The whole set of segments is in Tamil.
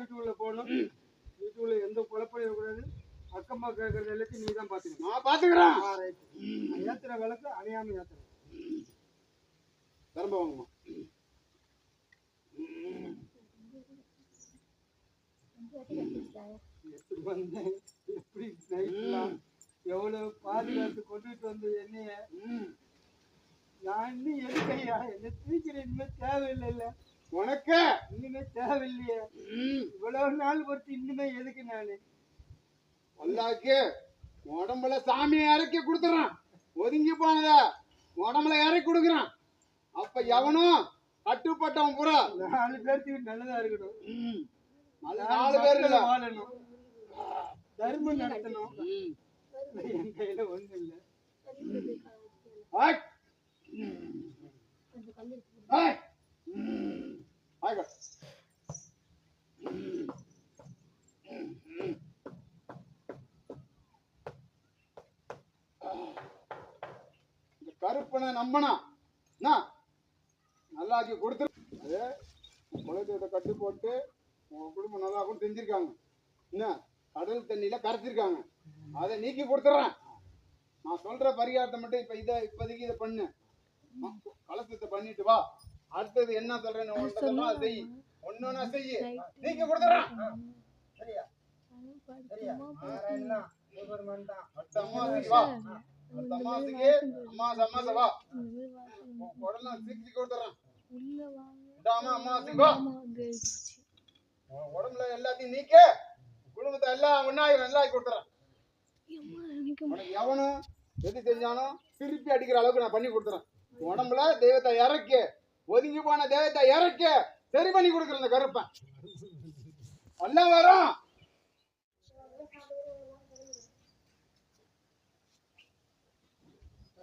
வீட்டுக்குள்ள போகணும். வீட்டுக்குள்ள எந்த குழப்பம் இருக்கக்கூடாது அக்கம்மா கேட்கறது எல்லாத்தையும் நீ தான் பாத்துக்கணும் நான். நான் ஏத்துற விளக்கு அணையாம ஏத்துறேன். திரும்ப வாங்கம்மா. எப்படி வந்தேன் எப்படி நைட்லாம் எவ்வளவு பாதுகாத்து கொண்டுட்டு வந்து என்னைய. நான் இன்னும் எதுக்கையா என்ன தூக்கிற இனிமே தேவையில்லைல்ல உனக்கு? இனிமே தேவையில்லையே. இவ்வளவு நாள் பொறுத்து இன்னுமே எதுக்கு நானு? அல்லாக்கு உடம்புல சாமியை இறக்கி கொடுத்துறான். ஒதுங்கி போனத? உடம்புல இறக்கி கொடுக்குறான். அப்ப எவனும் கட்டுப்பட்டவன் பூரா. நாலு பேர்த்துக்கு நல்லதா இருக்கணும் ம். அது நாலு பேர் வாழணும். தர்மம் நடத்தணும். என் கையில ஒண்ணும் இல்ல. கருப்பனை நம்பனா என்ன? நல்லாக்கி கொடுத்துரு அது குலதெய்வத்தை கட்டி போட்டு உங்க குடும்பம் நல்லா கூட செஞ்சிருக்காங்க. என்ன? கடல் தண்ணியில கரைச்சிருக்காங்க. அதை நீக்கி கொடுத்துட்றேன் நான் சொல்ற பரிகாரத்தை மட்டும் இப்ப இதை இப்போதைக்கு இதை பண்ணு. கலசத்தை பண்ணிட்டு வா. அடுத்தது என்ன சொல்றேன், அதை செய். ஒன்னொன்னா செய் நீக்கி கொடுத்துறேன். சரியா? சரியா? ஆறாயிரம் சூப்பர்மேன் தான். அடுத்த வா. அடுத்த அம்மாவாசைக்கு அம்மா அம்மாவாசை வா உன் உடனே சீக்கிரம் கொடுத்துறேன் விடாம அம்மாவாசைக்கு வா. உடம்புல எல்லாத்தையும் நீக்க. குடும்பத்தை எல்லாம் ஒன்னாயிரம் எல்லாம் ஆக்கி கொடுத்துறேன் உனக்கு எவனும் எது செஞ்சாலும் திருப்பி அடிக்கிற அளவுக்கு நான் பண்ணி கொடுத்துறேன் உடம்புல தெய்வத்தை இறக்கி. ஒதுங்கி போன தெய்வத்தை இறக்கி. சரி பண்ணி கொடுக்குறேன் இந்த கருப்பன். எல்லாம் வரும்.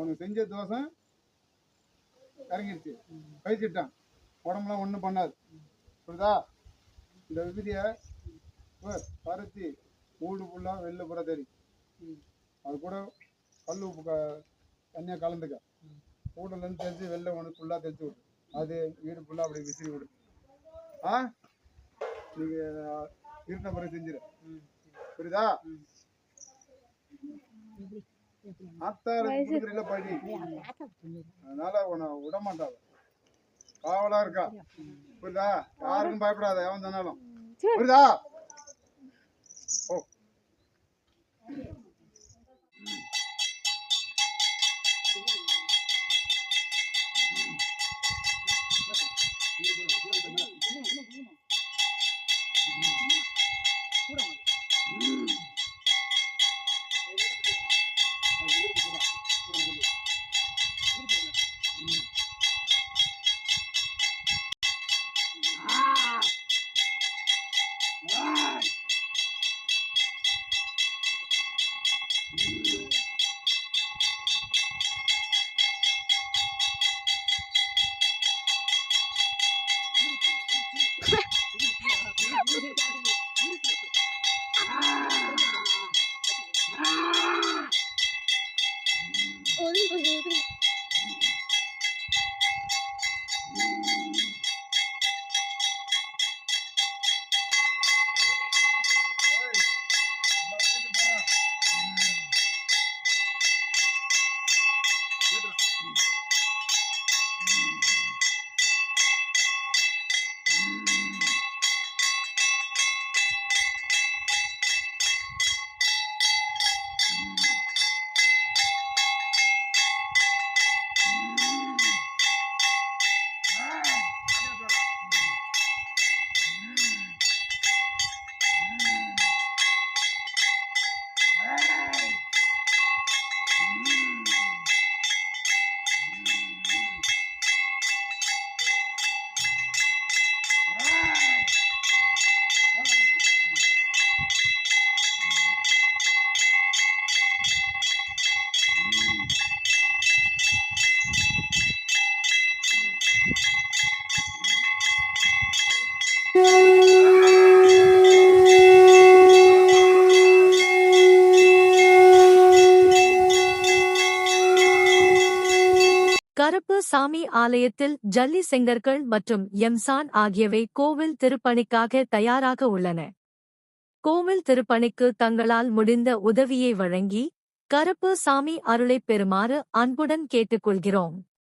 அவனுக்கு செஞ்ச தோசை இறங்கிடுச்சு கழிச்சிட்டான் உடம்புலாம் ஒன்றும் பண்ணாது. புரியுதா? இந்த விபதியை பருத்தி ஊடு ஃபுல்லாக வெளில பூரா தெரியும் அது கூட கல் உப்பு க தனியாக கலந்துக்க. ஊடுலேருந்து தெரிஞ்சு வெளில ஒன்று ஃபுல்லாக தெரிஞ்சு விடு. அது வீடு ஃபுல்லாக அப்படி விசிறி விடு ஆ? நீங்கள் இருந்த பிறகு செஞ்சிரு. புரியுதா? ஆத்தாருக்கு கொடுக்குறீங்களா படி அதனால உன்னை விட மாட்டாங்க. காவலா இருக்கா? புரியுதா? யாருக்கும் பயப்படாத எவன் சொன்னாலும் புரியுதா? ஓ. சாமி ஆலயத்தில் ஜல்லி செங்கற்கள் மற்றும் எம்சான் ஆகியவை கோவில் திருப்பணிக்காக தயாராக உள்ளன. கோவில் திருப்பணிக்கு தங்களால் முடிந்த உதவியை வழங்கி கருப்பு சாமி அருளைப் பெறுமாறு அன்புடன் கேட்டுக்கொள்கிறோம்.